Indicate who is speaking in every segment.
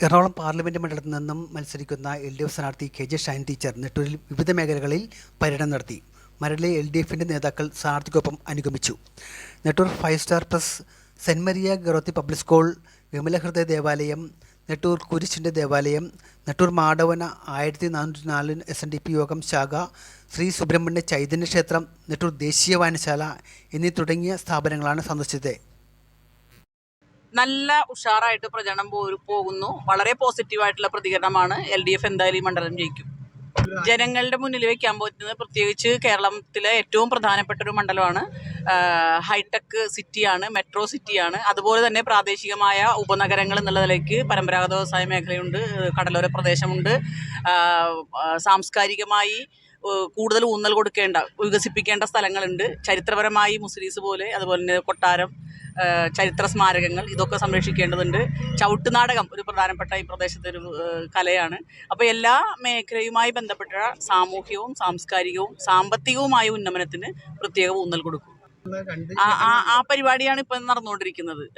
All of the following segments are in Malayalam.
Speaker 1: എറണാകുളം പാർലമെന്റ് മണ്ഡലത്തിൽ നിന്നും മത്സരിക്കുന്ന എൽ ഡി എഫ് സ്ഥാനാർത്ഥി കെ ജെ ഷൈൻ ടീച്ചർ നെട്ടൂരിൽ വിവിധ മേഖലകളിൽ പര്യടനം നടത്തി. മരടിലെ എൽ ഡി എഫിന്റെ നേതാക്കൾ സ്ഥാനാർത്ഥിക്കൊപ്പം അനുഗമിച്ചു. Nettoor five star plus saint Maria Goretti public school Vimalahridaya ദേവാലയം നെട്ടൂർ കുരിശിന്റെ ദേവാലയം നെട്ടൂർ മാടവന ആയിരത്തി നാനൂറ്റി നാല് എസ് എൻ ഡി പി യോഗം ശാഖ ശ്രീ സുബ്രഹ്മണ്യ ചൈതന്യ ക്ഷേത്രം നെട്ടൂർ ദേശീയ വായനശാല എന്നീ തുടങ്ങിയ സ്ഥാപനങ്ങളാണ് സന്ദർശിച്ചത്.
Speaker 2: നല്ല ഉഷാറായിട്ട് പ്രചരണം പോകുന്നു. വളരെ പോസിറ്റീവായിട്ടുള്ള പ്രതികരണമാണ് എൽ ഡി എഫ് എന്തായാലും ഈ മണ്ഡലം ജയിക്കും. ജനങ്ങളുടെ മുന്നിൽ വയ്ക്കാൻ പറ്റുന്നത് പ്രത്യേകിച്ച് കേരളത്തിലെ ഏറ്റവും പ്രധാനപ്പെട്ട ഒരു മണ്ഡലമാണ് ഹൈടെക് സിറ്റിയാണ് മെട്രോ സിറ്റിയാണ്. അതുപോലെ തന്നെ പ്രാദേശികമായ ഉപനഗരങ്ങൾ എന്നുള്ള നിലയ്ക്ക് പരമ്പരാഗത വ്യവസായ മേഖലയുണ്ട് കടലോര പ്രദേശമുണ്ട്. സാംസ്കാരികമായി കൂടുതൽ ഊന്നൽ കൊടുക്കേണ്ട വികസിപ്പിക്കേണ്ട സ്ഥലങ്ങളുണ്ട്. ചരിത്രപരമായി മുസ്ലിസ് പോലെ അതുപോലെ തന്നെ കൊട്ടാരം ചരിത്ര സ്മാരകങ്ങൾ ഇതൊക്കെ സംരക്ഷിക്കേണ്ടതുണ്ട്. ചവിട്ട് നാടകം ഒരു പ്രധാനപ്പെട്ട ഈ പ്രദേശത്തെ ഒരു കലയാണ്. അപ്പോൾ എല്ലാ മേഖലയുമായി ബന്ധപ്പെട്ട സാമൂഹ്യവും സാംസ്കാരികവും സാമ്പത്തികവുമായ ഉന്നമനത്തിന് പ്രത്യേക ഊന്നൽ കൊടുക്കും. ആ ആ- പരിപാടിയാണ് ഇപ്പം നടന്നുകൊണ്ടിരിക്കുന്നത്.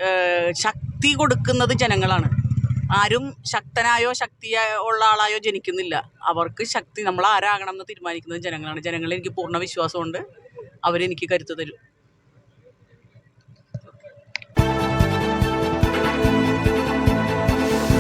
Speaker 2: ശക്തി കൊടുക്കുന്നത് ജനങ്ങളാണ്. ആരും ശക്തനായോ ശക്തിയായോ ഉള്ള ആളായോ ജനിക്കുന്നില്ല. അവർക്ക് ശക്തി നമ്മൾ ആരാകണം എന്ന് തീരുമാനിക്കുന്നത് ജനങ്ങളാണ്. ജനങ്ങളിൽ എനിക്ക് പൂർണ വിശ്വാസമുണ്ട്. അവരെനിക്ക് കരുത്ത് തരും.